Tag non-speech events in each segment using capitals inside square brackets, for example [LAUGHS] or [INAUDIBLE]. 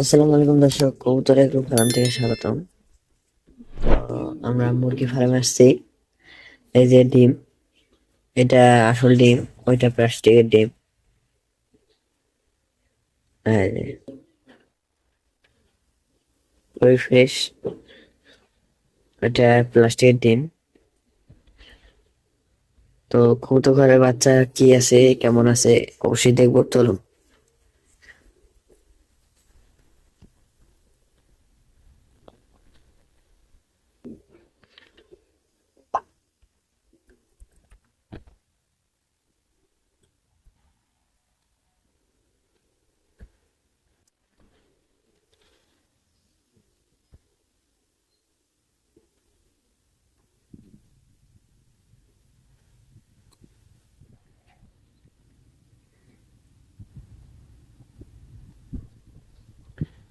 আসসালামু আলাইকুম দর্শক, কবুতর এগ্রো ফার্ম থেকে স্বাগতম। আমরা মুরগি ফার্মে আসছি। এই যে ডিম, এটা আসল ডিম, ওইটা প্লাস্টিকের ডিম। ওই ফ্রেশ এটা প্লাস্টিকের ডিম। তো কবুতর ঘরের বাচ্চা কি আছে? কেমন আছে? অবশ্যই দেখব। চলুন।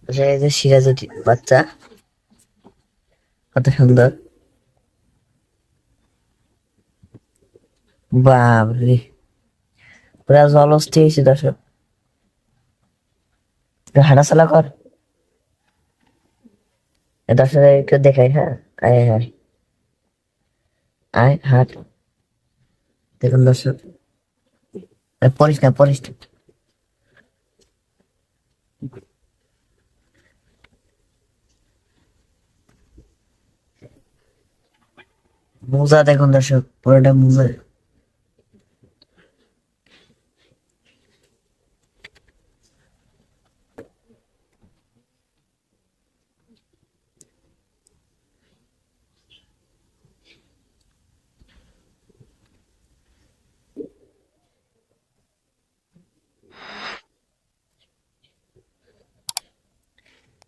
এই বাচ্চা কত সুন্দর বাবরে পুরা জলস্থি হয়েছে দর্শক হাঁটাচলা কর। দর্শক একটু দেখাই হ্যাঁ? আয় আয় আয়। হাট। দেখুন দর্শক এ, পড়িস না পড়িস না মোজা দেখুন দর্শক পুরোটা মোজা।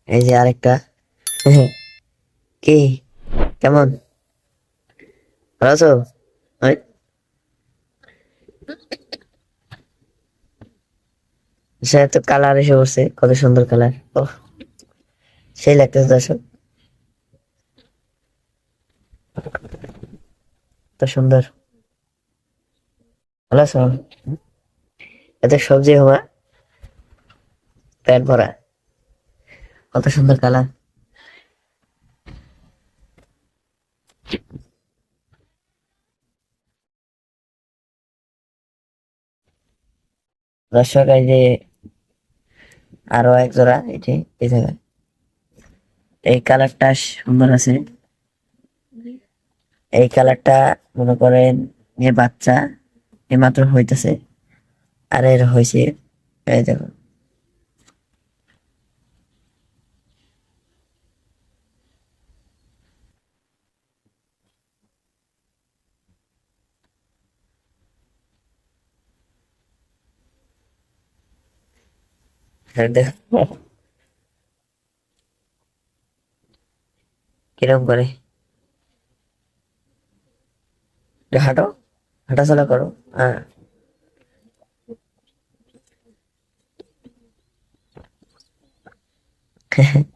এই যে আরেকটা। কি? কেমন? ভালো আছো। সে তো কালার এসে পড়ছে, কত সুন্দর কালার। ও সেই লাগতেছে দর্শক। সুন্দর। ভালো আছো? এত সবজি হওয়া, পেট ভরা। কত সুন্দর কালার। দর্শক যে আরও এক জোড়া এটি এই জায়গায়। এই কালারটা সুন্দর আছে। এই কালারটা মনে করেন এ বাচ্চা এমাত্র মাত্র হইতেছে। আর এর হয়েছে এই দেখো। কিরম করে? একটু হাঁটো হাঁটাচলা করো হ্যাঁ। [LAUGHS]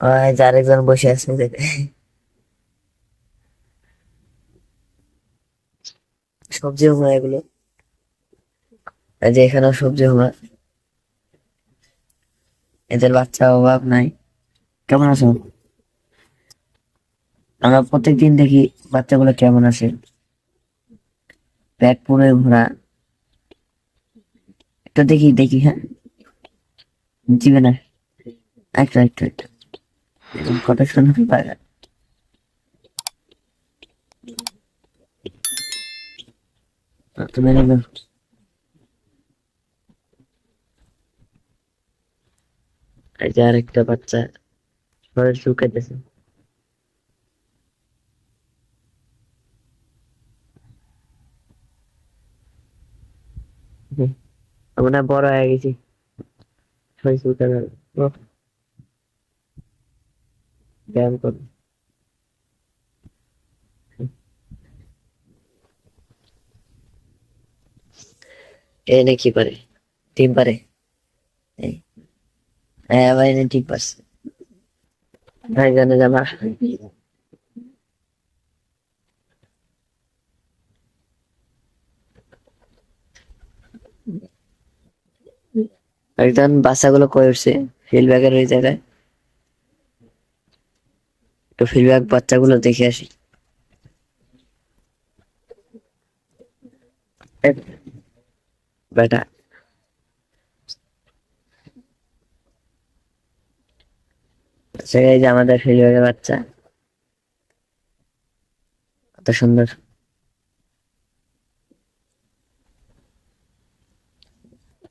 ওই যে আরেকজন বসে আছে সবজি হুমা এগুলো। যে এখানেও সবজি হুমা এদের বাচ্চা অভাব নাই। কেমন আছো? আমরা প্রত্যেকদিন দেখি বাচ্চাগুলো কেমন আছে। পেট পুরো ভরা একটু দেখি দেখি হ্যাঁ। জিবে না। একটু একটু একটু। এরকম কত সুন্দর লাগে তুমি নেবে এই যে আরেকটা বাচ্চা ঘরের শুকাইতেছে আমরা বড় হয়ে গেছি। ছয় শুকানো ব্যায়াম করো এ কি পারে ডিম পারে হ্যাঁ ভাই ঠিক পারছে ভাইজানে জামা একজন বাচ্চাগুলো কয়ে উঠছে ফিল্ডব্যাগের ওই জায়গায় তো ফিল্ডব্যাগ বাচ্চাগুলো দেখে আসি বেটা এই যে আমাদের ফিল্ডব্যাগের বাচ্চা। কত সুন্দর।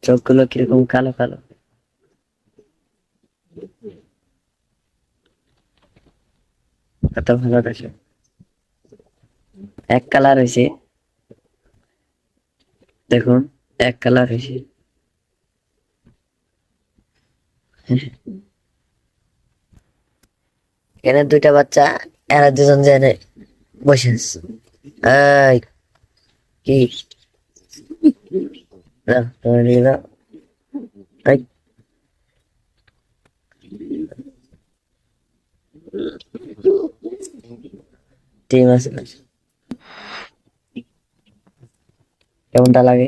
চোখগুলো কীরকম কালো কালো। কত ভালো দেখে। এক কালার হয়েছে। দেখুন। এক কালার হয়েছে। এখানে দুইটা বাচ্চা এরা দুজন এনে বসে কি? কেমনটা লাগে?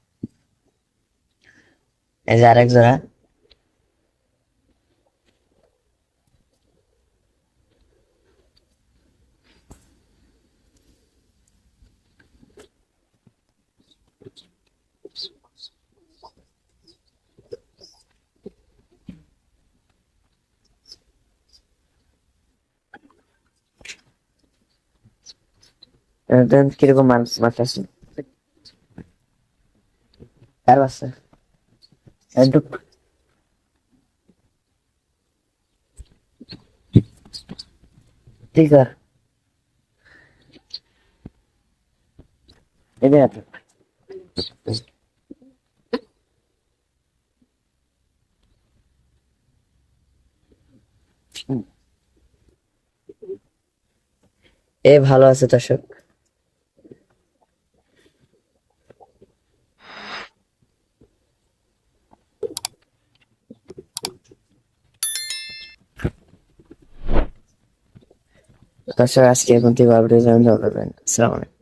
এই যে আরেক জোড়া দেন কীরকম মাছ মাছ আছে কার বাচ্চা একটু ঠিক আছে এদের আছে এ ভালো আছে দর্শক। দর্শক আজকে এখন থেকে আপডেট জানাতে পারবেন আসসালামু আলাইকুম।